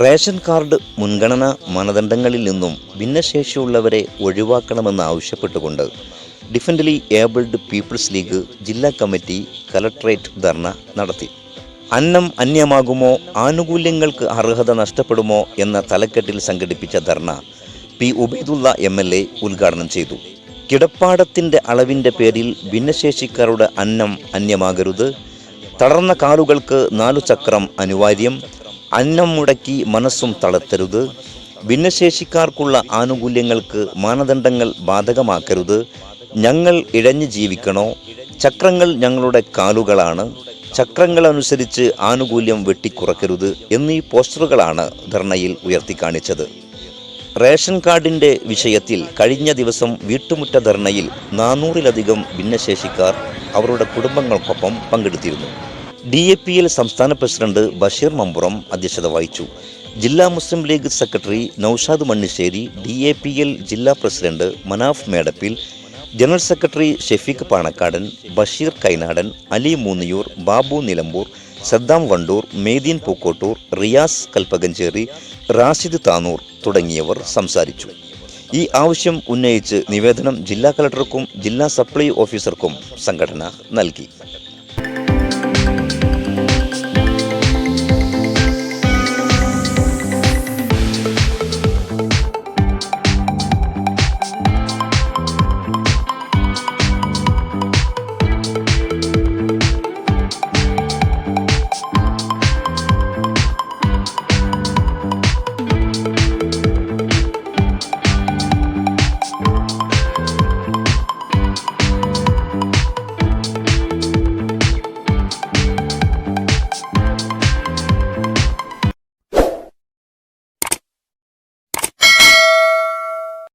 Ration card മുൻഗണനാ മാനദണ്ഡങ്ങളിൽ നിന്നും ഭിന്നശേഷിയുള്ളവരെ ഒഴിവാക്കണമെന്ന് ആവശ്യപ്പെട്ടുകൊണ്ട് ഡിഫൻഡലി ഏബിൾഡ് പീപ്പിൾസ് ലീഗ് ജില്ലാ കമ്മിറ്റി കലക്ട്രേറ്റ് ധർണ നടത്തി. അന്നം അന്യമാകുമോ ആനുകൂല്യങ്ങൾക്ക് അർഹത നഷ്ടപ്പെടുമോ എന്ന തലക്കെട്ടിൽ സംഘടിപ്പിച്ച ധർണ P Ubaidulla M L A ഉദ്ഘാടനം ചെയ്തു. കിടപ്പാടത്തിന്റെ അളവിന്റെ പേരിൽ ഭിന്നശേഷിക്കാരുടെ അന്നം അന്യമാകരുത്. തളർന്ന കാലുകൾക്ക് നാലു ചക്രം അനിവാര്യം. അന്നം മുടക്കി മനസ്സും തളർത്തരുത്. ഭിന്നശേഷിക്കാർക്കുള്ള ആനുകൂല്യങ്ങൾക്ക് മാനദണ്ഡങ്ങൾ ബാധകമാക്കരുത്. ഞങ്ങൾ ഇഴഞ്ഞു ജീവിക്കണോ? ചക്രങ്ങൾ ഞങ്ങളുടെ കാലുകളാണ്. ചക്രങ്ങൾ അനുസരിച്ച് ആനുകൂല്യം വെട്ടിക്കുറക്കരുത് എന്നീ പോസ്റ്ററുകളാണ് ധർണയിൽ ഉയർത്തിക്കാണിച്ചത്. റേഷൻ കാർഡിന്റെ വിഷയത്തിൽ കഴിഞ്ഞ ദിവസം വീട്ടുമുറ്റ ധർണയിൽ നാനൂറിലധികം ഭിന്നശേഷിക്കാർ അവരുടെ കുടുംബങ്ങൾക്കൊപ്പം പങ്കെടുത്തിരുന്നു. ഡി എ പി എൽ സംസ്ഥാന പ്രസിഡന്റ് ബഷീർ മമ്പുറം അധ്യക്ഷത വഹിച്ചു. ജില്ലാ Muslim league secretary Naushad Mannissery D A P L ജില്ലാ president Manaf Medappil general secretary Shefeeq Panakkadan Basheer Kainadan Ali Moonniyur Babu Nilambur Saddam Vandoor Medeen Pookkottur Riyas Kalpakanchery Rashid Tanur തുടങ്ങിയവർ സംസാരിച്ചു. ഈ ആവശ്യം ഉന്നയിച്ച് നിവേദനം ജില്ലാ കളക്ടർക്കും ജില്ലാ സപ്ലൈ ഓഫീസർക്കും സംഘടന നൽകി.